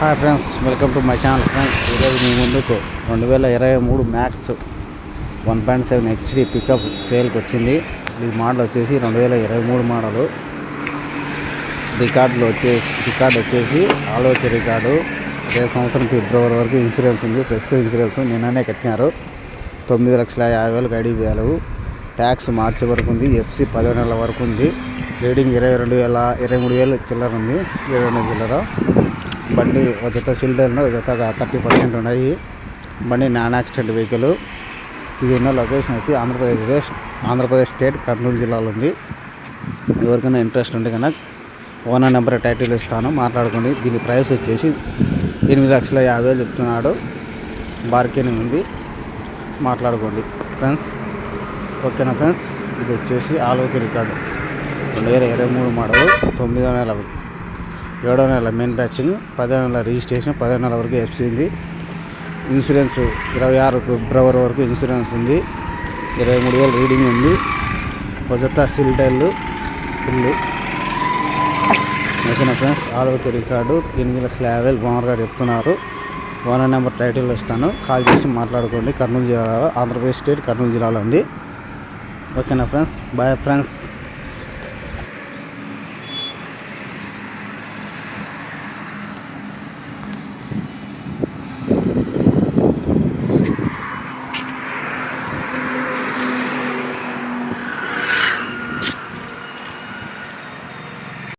Hi friends welcome to my channel friends ఈరోజు మీ ముందుకు రెండు వేల ఇరవై మూడు max one point seven HD pickup సేల్కి వచ్చింది. ఈ మోడల్ వచ్చేసి రెండు వేల ఇరవై మూడు మోడలు రికార్డులు వచ్చేసి రికార్డు వచ్చేసి ఆలోకి రికార్డు రేపు సంవత్సరం ఫిబ్రవరి వరకు ఇన్సూరెన్స్ ఉంది. ఫ్రెష్ ఇన్సూరెన్స్ నిన్ననే కట్టినారు. తొమ్మిది లక్షల యాభై వేలకు ఐడి వేలు. ట్యాక్స్ మార్చి వరకు ఉంది. ఎఫ్సి పదిహేను నెలల వరకు ఉంది. రీడింగ్ ఇరవై రెండు వేల ఇరవై మూడు వేలు చిల్లర ఉంది. ఇరవై రెండు చిల్లర. బండి ఒక జత సిల్డర్ను ఒక జత థర్టీ పర్సెంట్ ఉన్నాయి. బండి నాన్ యాక్సిడెంట్ వెహికల్. ఇది ఉన్న లొకేషన్ వచ్చి ఆంధ్రప్రదేశ్ ఆంధ్రప్రదేశ్ స్టేట్ కర్నూలు జిల్లాలో ఉంది. ఎవరికైనా ఇంట్రెస్ట్ ఉంటే కనుక ఓనర్ నెంబర్ టైటిల్ ఇస్తాను మాట్లాడుకోండి. దీని ప్రైస్ వచ్చేసి ఎనిమిది లక్షల యాభై వేలు చెప్తున్నాడు. బార్గెనింగ్ ఉంది. మాట్లాడుకోండి. ఫ్రెండ్స్ ఓకేనా ఫ్రెండ్స్? ఇది వచ్చేసి ఆలోకి రికార్డు. రెండు వేల ఇరవై మూడు మోడల్ తొమ్మిదో నెల ఏడో నెల మెయిన్ బ్యాచింగ్ పదో నెల రిజిస్ట్రేషన్ పదో నెల వరకు ఎఫ్సీ ఉంది. ఇన్సూరెన్స్ ఇరవై ఆరు ఫిబ్రవరి వరకు ఇన్సూరెన్స్ ఉంది. ఇరవై మూడు వేలు రీడింగ్ ఉంది. ఒక జత ఫుల్లు టైర్లు ఫుల్ ఓకేనా ఫ్రెండ్స్ ఆరోగ్య రికార్డు ఎనిమిది స్లావెల్ ఓనర్ గారు చెప్తున్నారు. ఓనర్ నెంబర్ టైటిల్ ఇస్తాను. కాల్ చేసి మాట్లాడుకోండి. కర్నూలు జిల్లాలో ఆంధ్రప్రదేశ్ స్టేట్ కర్నూలు జిల్లాలో ఉంది. ఓకేనా ఫ్రెండ్స్ బాయ్ ఫ్రెండ్స్